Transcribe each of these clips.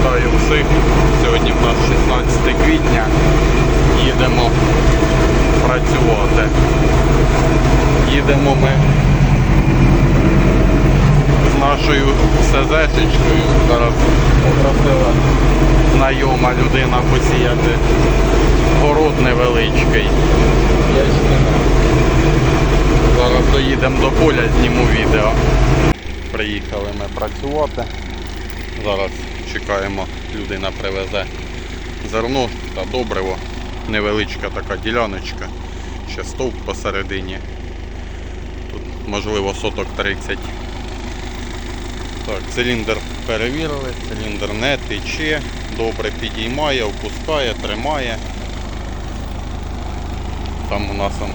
Вітаю всіх. Сьогодні в нас 16 квітня. Їдемо працювати. Їдемо ми з нашою СЗшечкою. Зараз попросила знайома людина посіяти город невеличкий. Зараз доїдемо до поля, зніму відео. Приїхали ми працювати. Зараз чекаємо, людина привезе зерно та добриво. Невеличка така діляночка, ще стовп посередині. Тут можливо соток 30. Так, циліндр перевірили, циліндр не тече, добре підіймає, опускає, тримає. Там у нас он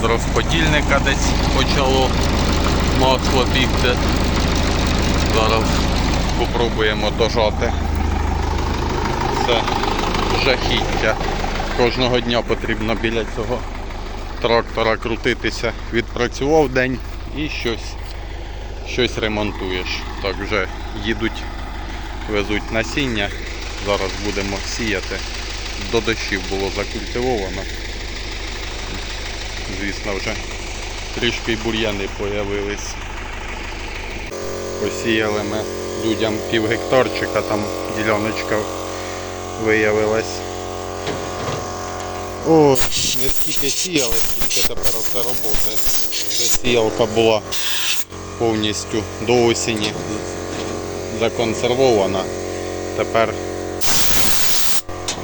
з розподільника десь почало масло бігти. Зараз спробуємо дожати. Це жахіття. Кожного дня потрібно біля цього трактора крутитися. Відпрацював день і щось, щось ремонтуєш. Так вже їдуть, везуть насіння. Зараз будемо сіяти. До дощів було закультивовано. Звісно, вже трішки бур'яни появились. Посіяли ми людям пів гектарчика, там діляночка виявилась. О, не скільки сіяли, скільки тепер оце роботи. Вже сіялка була повністю до осені законсервована. Тепер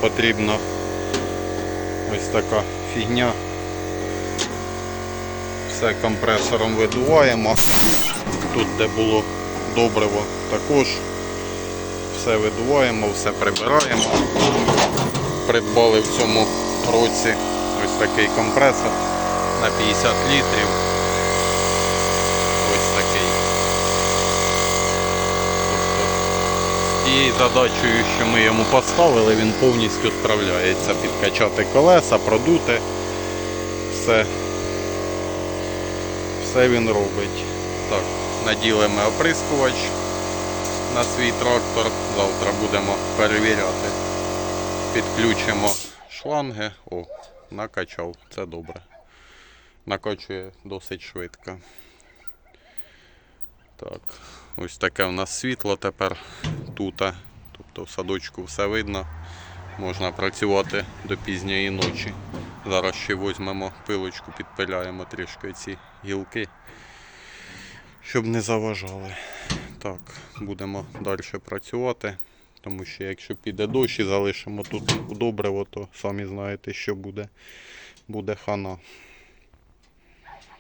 потрібно ось така фігня. Все компресором видуваємо. Тут, де було добриво, також все видуваємо, все прибираємо. Придбали в цьому році ось такий компресор на 50 літрів. Ось такий. Тобто з тією задачею, що ми йому поставили, він повністю справляється. Підкачати колеса, продути. Все все він робить. Так, наділи ми оприскувач на свій трактор. Завтра будемо перевіряти. Підключимо шланги. О, накачав, це добре. Накачує досить швидко. Так, ось таке у нас світло тепер тут. Тобто в садочку все видно. Можна працювати до пізньої ночі. Зараз ще візьмемо пилочку, підпиляємо трішки ці гілки, щоб не заважали. Так, будемо далі працювати, тому що якщо піде дощ і залишимо тут добриво, то самі знаєте, що буде. Буде хана.